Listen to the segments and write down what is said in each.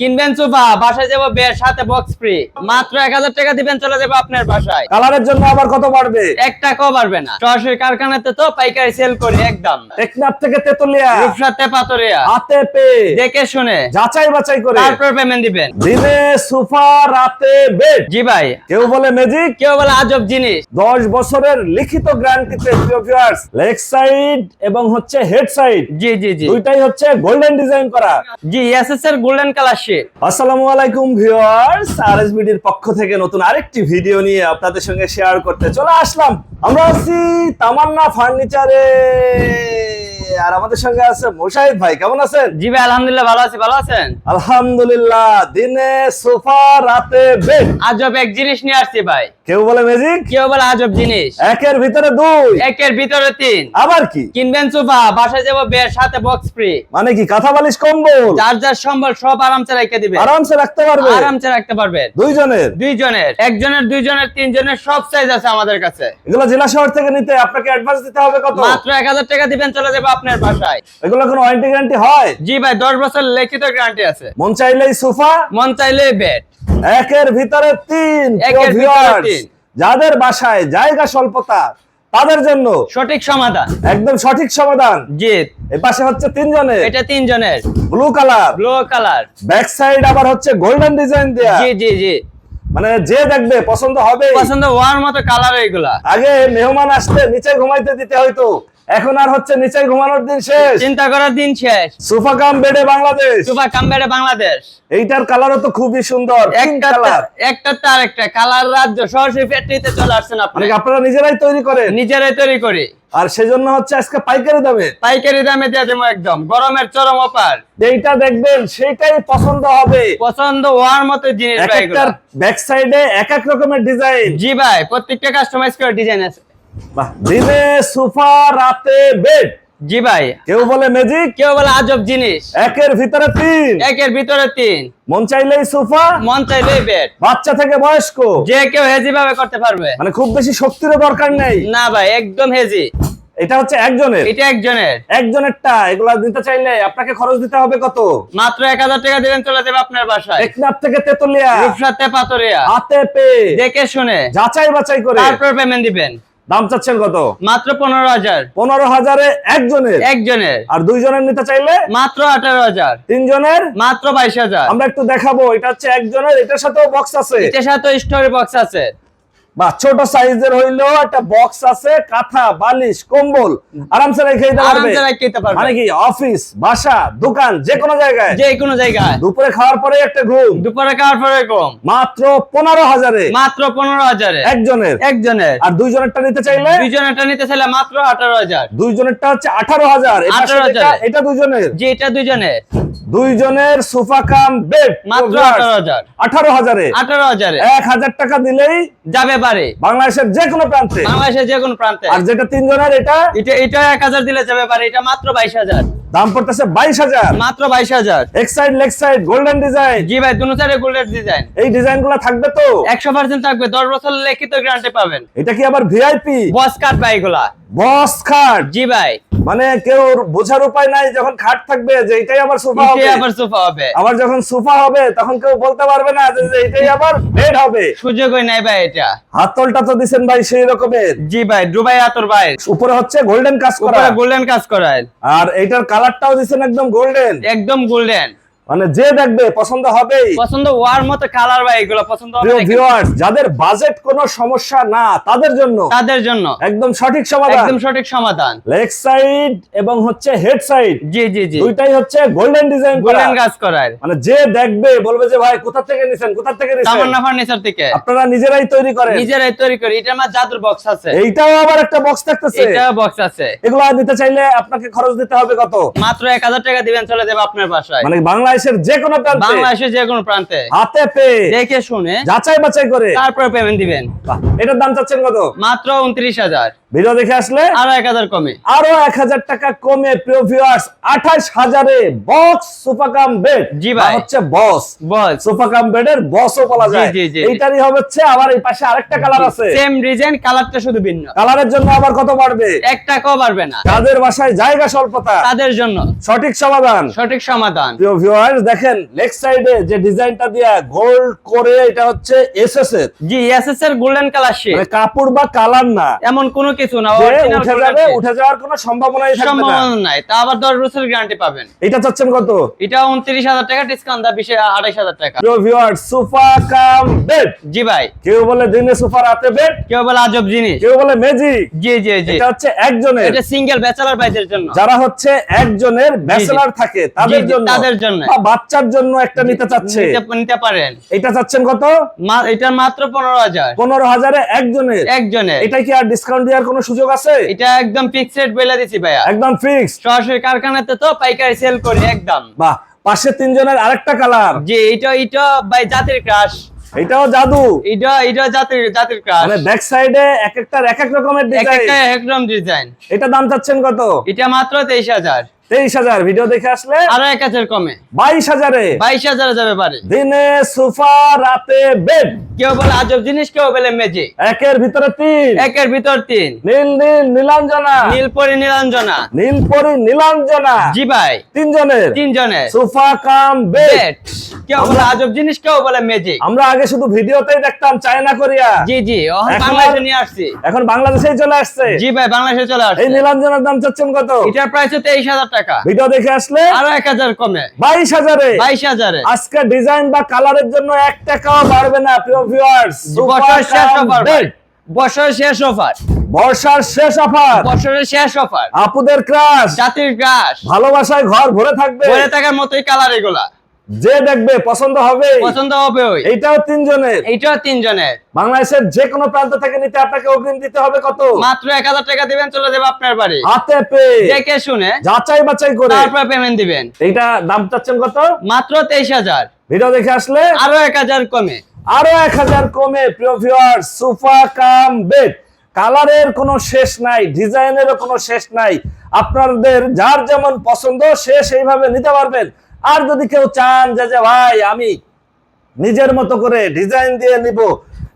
কিনবেন সোফা বাসায় যাব সাথে বক্স ফ্রি মাত্র এক হাজার টাকা দিবেন চলে যাব আপনার বাসায়। কালারের জন্য আবার কত বাড়বে? এক টাকাও পারবে না। সরাসরি কারখানাতে তো পাইকারি সেল করি একদম। টেকনাফ থেকে তেতুলিয়া। রূপসাতে পাতরিয়া হাতে পে দেখে শুনে। যাচাই বাছাই করে। তারপর পেমেন্ট দিবেন। দিনে সোফা রাতে বেড জি ভাই। কেউ বলে ম্যাজিক কেউ বলে আজব জিনিস। দশ বছরের লিখিত গ্যারান্টিতে প্রিয় ভিউয়ার্স লেগ সাইড এবং হচ্ছে হেড সাইড জি জি জি। দুইটাই হচ্ছে গোল্ডেন ডিজাইন করা। জি এসএস এর গোল্ডেন কালার শিট আসসালামু আলাইকুম ভিউয়ার্স পক্ষ থেকে নতুন আরেকটি ভিডিও নিয়ে আপনাদের সঙ্গে শেয়ার করতে চলে আসলাম। আমরা আছি তামান্না ফার্নিচারে। আর আমাদের সঙ্গে আছে মুশাহিদ ভাই কেমন আছেন? জি ভাই আলহামদুলিল্লাহ ভালো আছি ভালো আছেন? আলহামদুলিল্লাহ দিনে সোফা রাতে বেড আজব এক জিনিস নিয়ে আসছি ভাই। কেউ বলে ম্যাজিক কেউ বলে আজব জিনিস। একের ভিতরে দুই। একের ভিতরে তিন। আবার কি? কিনবেন সোফা বাসায় যাব বেড সাথে বক্স ফ্রি মানে কি কাঁথা বালিশ কম্বল? যার যার সম্বল সব আরামসে রেখে দিবে আরামসে রাখতে পারবে? আরামসে রাখতে পারবেন। দুইজনের? দুইজনের। একজনের দুইজনের তিনজনের সব সাইজ আছে আমাদের কাছে। এগুলো জেলা শহর থেকে নিতে আপনাকে অ্যাডভান্স দিতে হবে কত? মাত্র এক হাজার টাকা দিবেন চলে যাবে আপনার বাসায়। এগুলো কোনো ওয়ারেন্টি গ্যারান্টি হয়? জি ভাই দশ বছর লিখিত গ্যারান্টি আছে। মন চাইলেই সোফা। মন চাইলে বেড একের ভিতরে তিন। যাদের বাসায় জায়গা স্বল্পতা তাদের জন্য সঠিক সমাধান। একদম সঠিক সমাধান। জি। এই পাশে হচ্ছে তিনজনের। এটা তিনজনের। Blue colour blue colour back side আবার হচ্ছে গোল্ডেন ডিজাইন দেয়া। জি জি জি। মানে যে দেখবে পছন্দ হবে পছন্দ হওয়ার মতো কালার এগুলা। আগে মেহমান আসলে নিচে ঘুমাইতে দিতে হয়তো এখন আর হচ্ছে নিচে ঘুমানোর দিন শেষ। চিন্তা করার দিন শেষ। সোফা কাম বেডে বাংলাদেশ। সুপার কামবেড়ে বাংলাদেশ। এইটার কালারও তো খুবই সুন্দর একটা কালার। একটা তার একটা। কালার রাজ্য সরাসরি ফ্যাক্টরিতে চলে আসছেন আপনি। মানে আপনারা নিজেরাই তৈরি করেন? নিজেরাই তৈরি করি। আর সেজন্য হচ্ছে আজকে পাইকারি দামে। পাইকারি দামে দিয়ে দেবো একদম। গরমের চরম অপার যেটা দেখবেন সেটাই পছন্দ হবে। পছন্দ হওয়ার মতো জিনিস। ব্যাক সাইডে এক এক রকমের ডিজাইন জি ভাই প্রত্যেকটা কাস্টমাইজ করে ডিজাইন আছে। দিনে সোফা রাতে বেড জি ভাই। কেউ বলে ম্যাজিক কেউ বলে আজব জিনিস। একের ভিতরে তিন। একের ভিতরে তিন। মন চাইলেই সোফা মন চাইলে বেড বাচ্চা থেকে বয়স্ক। যে কেউ হেজি ভাবে করতে পারবে। মানে খুব বেশি শক্তিরও দরকার নেই। না ভাই একদম হেজি এটা হচ্ছে একজনের। এটা একজনের। একজনেরটা এগুলা দিতে চাইলে আপনাকে খরচ দিতে হবে কত? মাত্র এক হাজার টাকা দিবেন চলে যাবে আপনার বাসায়। টেকনাফ থেকে তেতুলিয়া। রূপসাতে পাতরিয়া হাতে পে। দেখে শুনে। যাচাই বাছাই করে। তারপর পেমেন্ট দিবেন। দাম চাচ্ছেন কত? মাত্র পনেরো হাজার। পনেরো হাজারে একজনের? একজনের। আর দুইজনের নিতে চাইলে? মাত্র আঠারো হাজার। তিনজনের? মাত্র বাইশ হাজার। আমরা একটু দেখাবো এটা হচ্ছে একজনের এটার সাথে বক্স আছে। এটার সাথে স্টোরি বক্স আছে। বা ছোট সাইজের হইলেও একটা বক্স আছে কাঁথা বালিশ কম্বল আরামসে রেখে দিতে পারবে। আরামসে রেখে দিতে পারবে। মানে কি অফিস বাসা দোকান যে কোনো জায়গায়। যে কোনো জায়গায়। দুপুরে খাওয়ার পরে একটা ঘুম দুপুরে খাওয়ার পরে কম মাত্র পনেরো হাজারে। মাত্র পনেরো হাজারে। একজনের। একজনের। আর দুইজনেরটা নিতে চাইলে? দুইজনেরটা নিতে চাইলে মাত্র আঠারো হাজার। দুইজনেরটা হচ্ছে আঠারো হাজার। 18,000 এটা দুইজনের। যে এটা দুইজনের। দুইজনের সোফা কাম বেড মাত্র আঠারো হাজার। আঠারো হাজারে। আঠারো হাজারে। এক হাজার টাকা দিলেই যাবে বাড়ি বাংলাদেশের যে কোনো প্রান্তে। বাংলাদেশের যে কোনো প্রান্তে। আর যেটা তিনজনের এটা এটা এটা এক হাজার দিলে যাবে বাড়ি এটা মাত্র বাইশ হাজার। দাম পড়তেছে বাইশ হাজার। মাত্র বাইশ হাজার। এক side leg side golden design জি ভাই দুনো সাইডে গোল্ডের ডিজাইন এই ডিজাইনগুলো থাকবে তো? একশো পার্সেন্ট থাকবে দশ বছর লিখিত গ্যারান্টি পাবেন। এটা কি আবার ভিআইপি বস কাট ভাই এগুলা। বস খাট জি ভাই। মানে কেউ বোঝার উপায় নাই যখন খাট থাকবে যে এটাই আমার সোফা হবে। আবার সোফা হবে। আবার যখন সোফা হবে তখন কেউ বলতে পারবে না যে এটাই আবার বেড হবে। সুযোগই নাই ভাই এটা। হাতলটা তো দিবেন ভাই সেই রকমের। জি ভাই দুবাই আতর ভাই। উপরে হচ্ছে গোল্ডেন কাজ করা। উপরে গোল্ডেন কাজ করা। আর এটার কালারটাও দিবেন একদম গোল্ডেন একদম গোল্ডেন মানে যে দেখবে পছন্দ হবেই। পছন্দ হওয়ার মতো কালার ভাই এগুলো পছন্দ হবে ভিউয়ার্স যাদের বাজেট কোনো সমস্যা না তাদের জন্য তাদের জন্য। একদম সঠিক সমাধান। একদম সঠিক সমাধান। লেগ সাইড এবং হচ্ছে হেড সাইড জি জি জি। দুইটাই হচ্ছে গোল্ডেন ডিজাইন গোল্ডেন কাজ করায় মানে যে দেখবে বলবে যে ভাই কোথা থেকে নিছেন? কোথা থেকে নিছেন? তামান্না ফার্নিচার থেকে। আপনারা নিজেরাই তৈরি করেন। নিজেরাই তৈরি করি। এটা মধ্যে জাদুর বক্স আছে। এইটাও আবার একটা বক্স থাকতেছে। এটা বক্স আছে। এগুলো নিতে চাইলে আপনাকে খরচ দিতে হবে কত? মাত্র এক হাজার টাকা দিবেন চলে যাবে আপনার বাসায়। মানে বাংলাদেশের যে কোনো প্রান্তে। বাংলাদেশের যে কোনো প্রান্তে। হাতে পে দেখে শুনে যাচাই বাছাই করে। তারপরে পেমেন্ট দিবেন। এটার দাম চাচ্ছেন কত? মাত্র উনত্রিশ হাজার। ভিডিও দেখে আসলে আরও এক হাজার কমে। আরও এক হাজার টাকা কমে প্রিয় ভিউয়ার্স আঠাশ হাজারে বক্স সোফা কাম বেড জি ভাই। হচ্ছে বস বল সোফা কাম বেডের বসও বলা যায়। এইটারই হবে হচ্ছে আবার এই পাশে আরেকটা কালার আছে। সেম ডিজাইন কালারটা শুধু ভিন্ন। কালারের জন্য আবার কত বাড়বে? এক টাকাও পারবে না। যাদের বাসায় জায়গা স্বল্পতা তাদের জন্য। সঠিক সমাধান। সঠিক সমাধান। প্রিয় ভিউয়ার্স দেখেন লেগ সাইডে যে ডিজাইনটা দিয়া গোল্ড করে এটা হচ্ছে এসএস এর জি এসএস এর গোল্ডেন কালার মানে কাপড় বা কালার না। এমন কোনো কিছু না উঠে যাবে উঠে যাওয়ার কোনো সম্ভাবনাই থাকবে না। সম্ভাবনা নাই। তা আবার বছরের গ্যারান্টি পাবেন। এটা চাচ্ছেন কত? এটা উনত্রিশ হাজার টাকা ডিসকাউন্ট দা টাকা। প্রিয় ভিউয়ার্স সোফা কাম বেড জি ভাই। কেউ বলে দিনে সোফা রাতে বেড কেউ বলে আজব জিনিস। কেউ বলে জি জি জি। এটা হচ্ছে একজনের। এটা সিঙ্গেল ব্যাচেলার বাইদের জন্য। যারা হচ্ছে একজনের ব্যাচেলার থাকে তাদের জন্য। তাদের জন্য। বা বাচ্চার জন্য একটা নিতে চাচ্ছে। নিতে- পারেন। এটা চাচ্ছেন কত? মা- এটা মাত্র পনেরো হাজার। পনেরো হাজারে একজনের। একজনের। এটা কি আর ডিসকাউন্ট দেওয়ার কোনো সুযোগ আছে? এটা একদম ফিক্সড রেট বলে দিছি ভাইয়া। একদম ফিক্সড সরাসরি কারখানাতে তো পাইকারি সেল করি একদম। বাহ পাশে তিনজনের আরেকটা কালার জি এটা এটা ভাই জাতির ক্রাশ এটাও জাদু। এটা এটা জাতির জাতির ক্রাশ মানে ব্যাক সাইডে এক একটার এক এক রকমের ডিজাইন এক একটা একটা একদম ডিজাইন এটা দাম চাচ্ছেন কত? এটা মাত্র তেইশ হাজার। তেইশ হাজার। ভিডিও দেখে আসলে আরও এক হাজার কমে। বাইশ হাজারে। বাইশ হাজার যাবে পারে দিনে সোফা রাতে বেড কেউ বলে আজব জিনিস কেউ বলে একের ভিতরে তিন। একের ভিতর তিন। নীল নীল নীলাঞ্জনা। নীলপরি নীলাঞ্জনা। নীলপরি নীলাঞ্জনা। জি ভাই। তিনজনের। তিনজনের। সোফা কাম বেড কেউ বলে আজব জিনিস কেউ বলে আমরা আগে শুধু ভিডিওতেই দেখতাম চায়না কোরিয়া। জি জি। বাংলাদেশে নিয়ে আসছি। এখন বাংলাদেশে চলে আসছে। জি ভাই বাংলাদেশে চলে এই আসছে। নীলাঞ্জনার দাম চাচ্ছেন কত? এটার প্রাইস তেইশ হাজার টাকা। ভিডিও দেখে আসলে আরও এক হাজার কমে। বাইশ হাজারে। বাইশ হাজারে। আজকে ডিজাইন বা কালারের জন্য এক টাকাও বাড়বে না প্রিয় ভিউয়ার্স বছরের শেষ অফার বছরের শেষ অফার বর্ষার শেষ অফার বছরের শেষ অফার আপুদের ক্রাশ জাতির ক্রাশ ভালোবাসায় ঘর ভরে থাকবে। ভরে থাকার মতোই কালার এগুলা। যে দেখবে পছন্দ হবে পছন্দ হবে ওই এইটাও তিনজনের। এইটাও তিনজনের। বাংলাদেশের যে কোনো প্রান্ত থেকে নিতে আপনাকে অগ্রিম দিতে হবে কত? মাত্র এক হাজার টাকা দিবেন চলে যাবে আপনার বাড়ি। হাতে পেয়ে। দেখে শুনে যাচাই বাছাই করে। তারপর পেমেন্ট দিবেন। এইটা দাম চাচ্ছেন কত? মাত্র তেইশ হাজার। ভিডিও দেখে আসলে? আরও এক হাজার কমে। আরও এক হাজার কমে প্রিয় ভিউয়ার সোফা কাম বেড কালারের কোনো শেষ নাই ডিজাইনেরও কোনো শেষ নাই। আপনাদের যার যেমন পছন্দ সে সেইভাবে নিতে পারবেন। আর যদি কেউ চান যে যে ভাই আমি নিজের মতো করে ডিজাইন দিয়ে নিব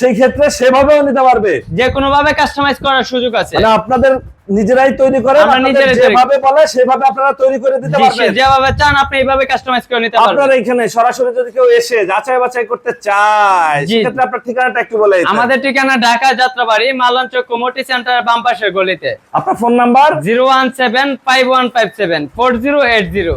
সেই ক্ষেত্রে সেভাবেও নিতে পারবে। যে কোনো ভাবে কাস্টমাইজ করার সুযোগ আছে। মানে আপনাদের নিজেরাই তৈরি আপনাদের যেভাবে বলে সেভাবে আপনারা তৈরি করে দিতে পারবেন। যেভাবে চান আপনি এইভাবে কাস্টমাইজ করে নিতে আপনার পারবেন। এখানে সরাসরি যদি কেউ এসে যাচাই বাছাই করতে চায়। সেক্ষেত্রে আপনার ঠিকানাটা একটু বলে দিতেন। আমাদের ঠিকানা ঢাকা যাত্রাবাড়ি মালাঞ্চ কমিটি সেন্টার বাম পাশের গলিতে। আপনার phone number zero one seven five one five seven four zero eight zero.